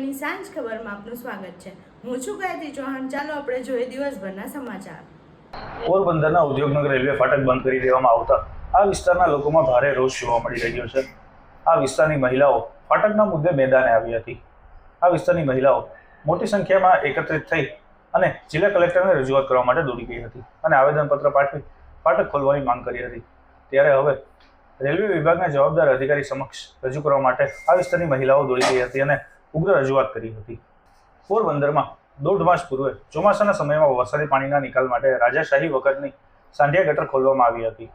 આજની સાંજ ખબરમાં આપનું સ્વાગત છે. હું છું ગાયત્રી ચૌહાણ. ચાલો આપણે જોઈએ દિવસભરના સમાચાર. પોરબંદરના ઉદ્યોગનગર રેલવે ફાટક બંધ કરી દેવામાં આવતા આ વિસ્તારના લોકોમાં ભારે રોષ જોવા મળી રહ્યો છે. આ વિસ્તારની મહિલાઓ ફાટકના મુદ્દે મેદાને આવી હતી. આ વિસ્તારની મહિલાઓ મોટી સંખ્યામાં એકત્રિત થઈ અને જિલ્લા કલેક્ટરને રજૂઆત કરવા માટે દોડી ગઈ હતી અને આવેદનપત્ર પાઠવી ફાટક ખોલવાની માંગ કરી હતી. ત્યારે હવે રેલવે વિભાગના જવાબદાર અધિકારી સમક્ષ રજૂ કરવા માટે આ વિસ્તારની મહિલાઓ દોડી ગઈ હતી અને ઉગ્ર રજૂઆત કરી હતી. પોરબંદરમાં દોઢ માસ પૂર્વે ચોમાસાના સમયમાં વરસાદી પાણીના નિકાલ માટે રાજાશાહી વખતની સાંઢિયા ગટર ખોલવામાં આવી હતી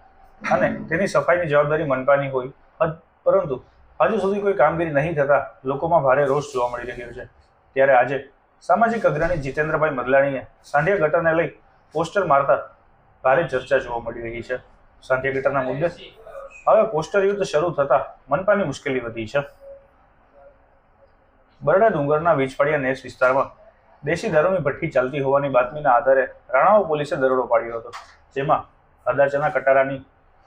અને તેની સફાઈની જવાબદારી મનપાની હોય પરંતુ હજુ સુધી કોઈ કામગીરી નહીં થતાં લોકોમાં ભારે રોષ જોવા મળી રહ્યો છે. ત્યારે આજે સામાજિક અગ્રણી જીતેન્દ્રભાઈ મદલાણીએ સાંઢિયા ગટરને લઈ પોસ્ટર મારતા ભારે ચર્ચા જોવા મળી રહી છે. સાંઢિયા ગટરના મુદ્દે હવે પોસ્ટર યુદ્ધ શરૂ થતાં મનપાની મુશ્કેલી વધી છે. બરડા ડુંગરના વીજપાડિયા નેસ વિસ્તારમાં દેશી દારૂની ભઠ્ઠી ચાલતી હોવાની બાતમીના આધારે રાણાઓ પોલીસે દરોડો પાડ્યો હતો. જેમાં અદાચના કટારાની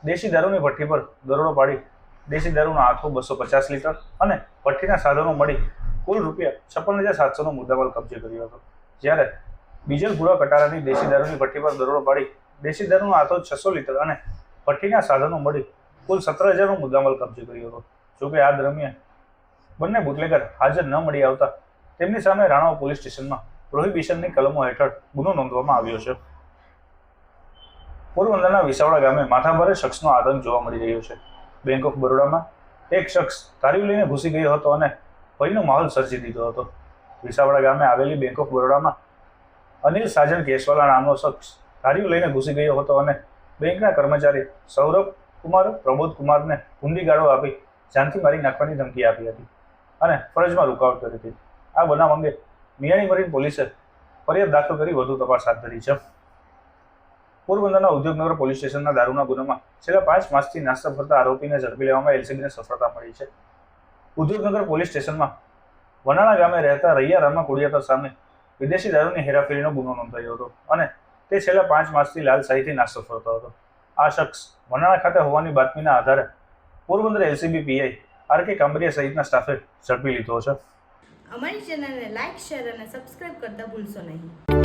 દેશી દારૂની ભઠ્ઠી પર દરોડો પાડી દેશી દારૂનો આથો બસો પચાસ લીટર અને ભઠ્ઠીના સાધનો મળી કુલ રૂપિયા છપ્પન હજાર સાતસોનો મુદ્દામાલ કબજે કર્યો હતો. જ્યારે બીજલ ભૂરા કટારાની દેશી દારૂની ભઠ્ઠી પર દરોડો પાડી દેશી દારૂનો આથો છસો લીટર અને ભઠ્ઠીના સાધનો મળી કુલ સત્તર હજારનો મુદ્દામાલ કબજે કર્યો હતો. જોકે આ દરમિયાન બંને બુટલેગર હાજર ન મળી આવતા તેમની સામે રાણાવ પોલીસ સ્ટેશનમાં પ્રોહિબિશનની કલમો હેઠળ ગુનો નોંધવામાં આવ્યો છે. પોરબંદરના વિસાવડા ગામે માથાભારે શખ્સનો આતંક જોવા મળી રહ્યો છે. બેંક ઓફ બરોડામાં એક શખ્સ તારીવ લઈને ઘૂસી ગયો હતો અને ભયનો માહોલ સર્જી દીધો હતો. વિસાવડા ગામે આવેલી બેંક ઓફ બરોડામાં અનિલ સાજન કેશવાલા નામનો શખ્સ તારીવ લઈને ઘૂસી ગયો હતો અને બેંકના કર્મચારી સૌરભ કુમાર, પ્રબોધ કુમારને હુંડી ગાળો આપી જાનથી મારી નાખવાની ધમકી આપી હતી. અને ફરજમાં રૂકાવટ કરી હતી. આ બનાવ અંગે મિયાણી મરીન પોલીસે ફરિયાદ દાખલ કરી વધુ તપાસ હાથ ધરી છે. પોરબંદરના ઉદ્યોગનગર પોલીસ સ્ટેશનના દારૂના ગુનામાં છેલ્લા પાંચ માસથી નાસ્તા ફરતા આરોપીને ઝડપી લેવામાં એલસીબીને સફળતા મળી છે. ઉદ્યોગનગર પોલીસ સ્ટેશનમાં વનાણા ગામે રહેતા રૈયારામા કુડિયાતર સામે વિદેશી દારૂની હેરાફેરીનો ગુનો નોંધાયો હતો અને તે છેલ્લા પાંચ માસથી લાલ શાહીથી નાસ્તો ફરતો હતો. આ શખ્સ વનાણા ખાતે હોવાની બાતમીના આધારે Porbandar LCB PI R K Kambariya સહિતના સ્ટાફે ઝડપી લીધો છે. અમારી ચેનલને લાઇક શેર અને સબસ્ક્રાઇબ કરતા ભૂલશો નહીં.